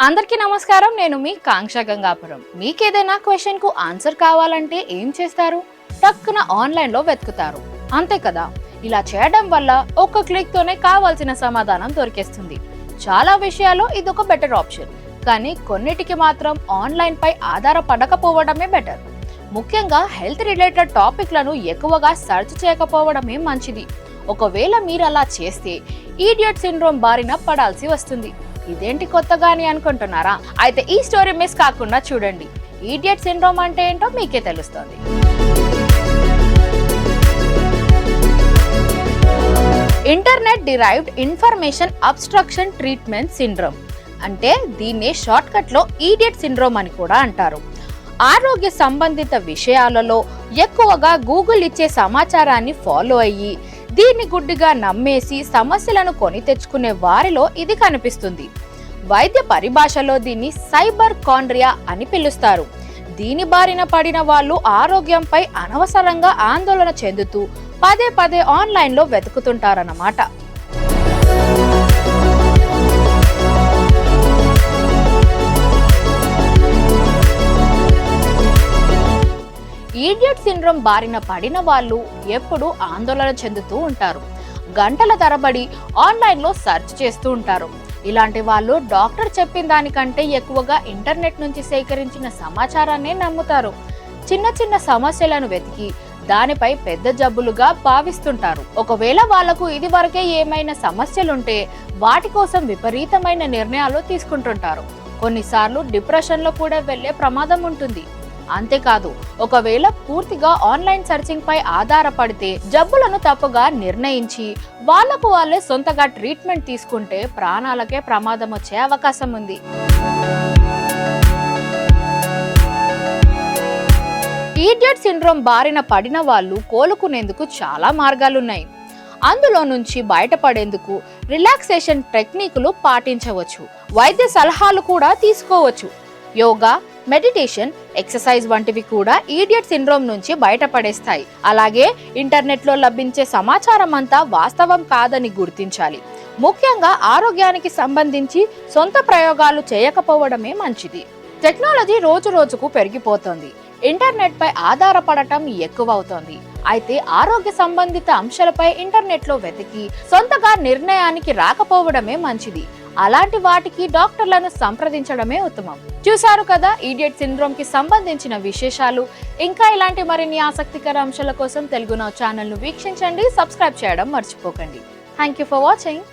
అందరికీ నమస్కారం. నేను మీ కాంక్ష గంగాపురం. మీకేదైనా క్వశ్చన్కు ఆన్సర్ కావాలంటే ఏం చేస్తారు? టక్కున ఆన్లైన్లో వెతుకుతారు. అంతే కదా? ఇలా చేయడం వల్ల ఒక్క క్లిక్ తోనే కావాల్సిన సమాధానం దొరికేస్తుంది. చాలా విషయాల్లో ఇది ఒక బెటర్ ఆప్షన్. కానీ కొన్నిటికి మాత్రం ఆన్లైన్ పై ఆధారపడకపోవడమే బెటర్. ముఖ్యంగా హెల్త్ రిలేటెడ్ టాపిక్లను ఎక్కువగా సెర్చ్ చేయకపోవడమే మంచిది. ఒకవేళ మీరు అలా చేస్తే ఈడియట్ సిండ్రోమ్ బారిన పడాల్సి వస్తుంది. ఇదేంటి కొత్తగా అని అనుకుంటున్నారా? అయితే ఈ స్టోరీ మిస్ కాకుండా చూడండి. ఈడియట్ సిండ్రోమ్ అంటే ఏంటో మీకే తెలుస్తుంది. Internet derived information obstruction treatment syndrome. అంటే దీన్ని షార్ట్ కట్లో ఈడియట్ సిండ్రోమ్ అని కూడా అంటారు. ఆరోగ్య సంబంధిత విషయాలలో ఎక్కువగా గూగుల్ ఇచ్చే సమాచారాన్ని ఫాలో అయ్యి దీన్ని గుడ్డిగా నమ్మేసి సమస్యలను కొని తెచ్చుకునే వారిలో ఇది కనిపిస్తుంది. వైద్య పరిభాషలో దీన్ని సైబర్ కాండ్రియా అని పిలుస్తారు. దీని బారిన పడిన వాళ్ళు ఆరోగ్యంపై అనవసరంగా ఆందోళన చెందుతూ పదే పదే ఆన్లైన్లో వెతుకుతుంటారన్నమాట. ఈడియట్ సిండ్రోమ్ బారిన పడిన వాళ్ళు ఎప్పుడూ ఆందోళన చెందుతూ ఉంటారు. గంటల తరబడి ఆన్లైన్లో సెర్చ్ చేస్తూ ఉంటారు. ఇలాంటి వాళ్ళు డాక్టర్ చెప్పిన దానికంటే ఎక్కువగా ఇంటర్నెట్ నుంచి సేకరించిన సమాచారాన్నే నమ్ముతారు. చిన్న చిన్న సమస్యలను వెతికి దానిపై పెద్ద జబ్బులుగా భావిస్తుంటారు. ఒకవేళ వాళ్ళకు ఇది వరకే ఏమైనా సమస్యలుంటే వాటి కోసం విపరీతమైన నిర్ణయాలు తీసుకుంటుంటారు. కొన్నిసార్లు డిప్రెషన్లో కూడా వెళ్ళే ప్రమాదం ఉంటుంది. అంతేకాదు ఒకవేళ పూర్తిగా ఆన్లైన్ సర్చింగ్ పై ఆధారపడితే జబ్బులను తప్పుగా నిర్ణయించి వాళ్ళకు వాళ్ళే సొంతగా ట్రీట్మెంట్ తీసుకుంటే ప్రాణాలకే ప్రమాదం వచ్చే అవకాశం ఉంది. ఈడియట్ సిండ్రోమ్ బారిన పడిన వాళ్ళు కోలుకునేందుకు చాలా మార్గాలున్నాయి. అందులో నుంచి బయటపడేందుకు రిలాక్సేషన్ టెక్నిక్లు పాటించవచ్చు. వైద్య సలహాలు కూడా తీసుకోవచ్చు. యోగా మెడిటేషన్ ఎక్సర్సైజ్ వంటివి కూడా ఈడియట్ సిండ్రోమ్ నుంచి బయటపడేస్తాయి. అలాగే ఇంటర్నెట్లో లభించే సమాచారం అంతా వాస్తవం కాదని గుర్తించాలి. ముఖ్యంగా ఆరోగ్యానికి సంబంధించి సొంత ప్రయోగాలు చేయకపోవడమే మంచిది. టెక్నాలజీ రోజు రోజుకు పెరిగిపోతుంది. ఇంటర్నెట్ పై ఆధారపడటం ఎక్కువ అవుతోంది అయితే ఆరోగ్య సంబంధిత అంశాలపై ఇంటర్నెట్లో వెతికి సొంతగా నిర్ణయానికి రాకపోవడమే మంచిది. అలాంటి వాటికి డాక్టర్లను సంప్రదించడమే ఉత్తమం. చూశారు కదా ఈడియట్ సిండ్రోమ్కి సంబంధించిన విశేషాలు. ఇంకా ఇలాంటి మరిన్ని ఆసక్తికర అంశాల కోసం తెలుగు నౌ ఛానల్ను వీక్షించండి సబ్స్క్రైబ్ చేయడం మర్చిపోకండి. Thank you for watching.